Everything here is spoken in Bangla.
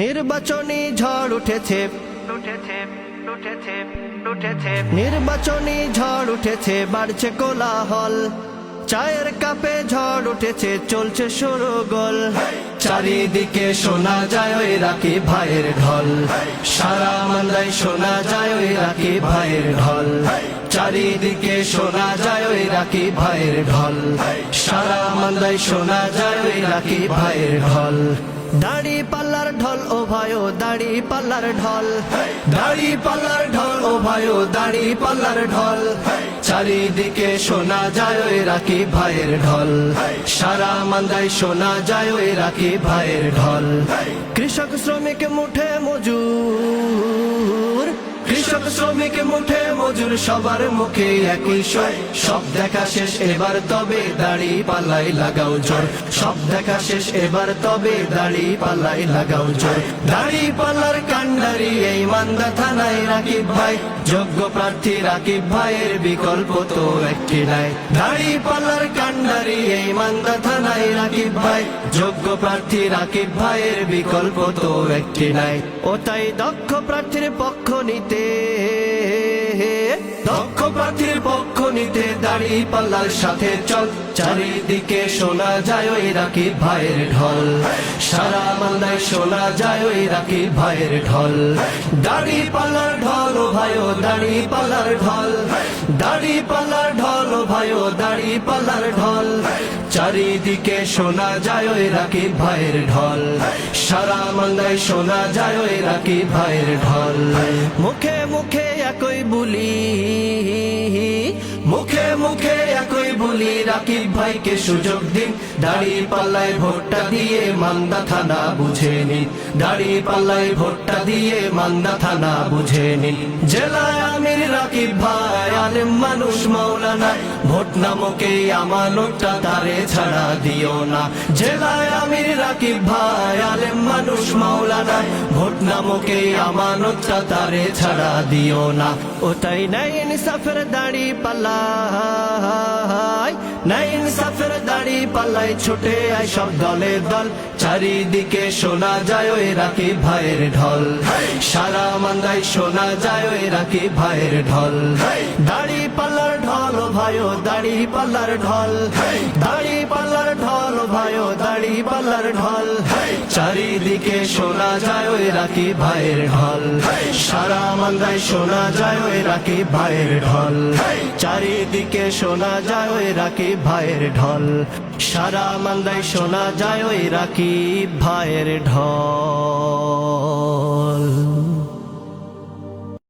নির্বাচনী ঝড় উঠেছে। উঠেছে উঠেছে উঠেছে। নির্বাচনী ঝড় উঠেছে বাড়ছে কোলাহল। চায়ের কাপে ঝড় উঠেছে চলছে সরগোল চারিদিকে শোনা যায় ওই রাকি ভাইয়ের ঢল। সারা মান্দায় শোনা যায় ওই রাকি ভাইয়ের ঢল। চারিদিকে শোনা যায় ওই রাকি ভাইয়ের ঢল। সারা মান্দায় শোনা যায় ওই রাকি ভাইয়ের ঢল। দাড়ি পাল্লার ঢল, ও ভাইও দাড়ি পাল্লার ঢল। দাড়ি পাল্লার ঢল, ও ভাইও দাড়ি পাল্লার ঢল। চারিদিকে শোনা যায় ওই রাকি ভাইয়ের ঢল। সারা মান্দায় শোনা যায় ওই রাকি ভাইয়ের ঢল। কৃষক শ্রমিক মুঠে মজুর। কৃষক শ্রমিক মুঠে মজুর, সবার মুখে একই স্বর সব দেখা শেষ, এবার তবে দাড়ি পাল্লাই লাগাও জোর সব দেখা শেষ, এবার তবে দাড়ি পাল্লাই লাগাও জোর দাড়ি পাল্লার কান্ডারি এই মান্দা থানায় রাকিব ভাই। যোগ্য প্রার্থী রাকিব ভাইয়ের বিকল্প তো একটি নাই। দাড়ি পাল্লার কান্ডারি এই মান্দা থানায় রাকিব ভাই। যোগ্য প্রার্থী রাকিব ভাইয়ের বিকল্প তো একটি নাই। ও তাই দক্ষ প্রার্থীর পক্ষ নিতে দক্ষ প্রার্থীর পক্ষ নিতে দাড়ি পাল্লার সাথে চল। চারিদিকে শোনা যায় ওই রাকিব ভাইয়ের ঢল। সারা মালদায় শোনা যায় ওই রাকিব ভাইয়ের ঢল। দাড়ি পাল্লার ঢল, ও ভাইও দাড়ি পাল্লার ঢল। দাড়ি পাল্লার ঢল, ও ভাইও দাড়ি পাল্লার ঢল। চারিদিকে শোনা যায় ওই রাকি ভাইয়ের ঢল। সারা মালদায় শোনা যায় ওই রাকি ভাইয়ের ঢল। মুখে মুখে একই বুলি মুখে একই বলি রাকিব ভাইকে সুযোগ দিন। দাড়ি পাল্লায় ভোটটা দিয়ে মান্দা থানা বুঝে নিন। দাড়ি পাল্লায় ভোটটা দিয়ে মান্দা থানা বুঝে নিন। জেলায় আমির রাকিব ভাই, আলেম মানুষ মাওলানা। ভোট নামকে আমানতটা তারে ছাড়া দিও না। জেলায় আমির রাকিব ভাই? আলেম মানুষ মাওলানা ভোট নামকে আমানতটা তারে ছাড়া দিও না। ও তাই নাই ইনসাফের দাড়ি পাল্লাই নাই ইনসাফের দাড়ি পাল্লাই ছুটে আয় সব দলে দল। চারিদিকে শোনা যায় ওই রাকি ভাইয়ের ঢল। সারা মান্দায় শোনা যায় ওই রাকি ভাইয়ের ঢল। দাড়ি ভাইও দাড়ি পাল্লার ঢল। দাড়ি পাল্লার ঢল ও ভাইও দাড়ি পাল্লার ঢল। চারিদিকে শোনা যায় ওই রাকি ভাইয়ের ঢল। সারা মান্দায় শোনা যায় ওই রাকি ভাইয়ের ঢল। চারিদিকে শোনা যায় ওই রাকি ভাইয়ের ঢল। সারা মান্দায় শোনা যায় ওই রাকি ভাইয়ের ঢল।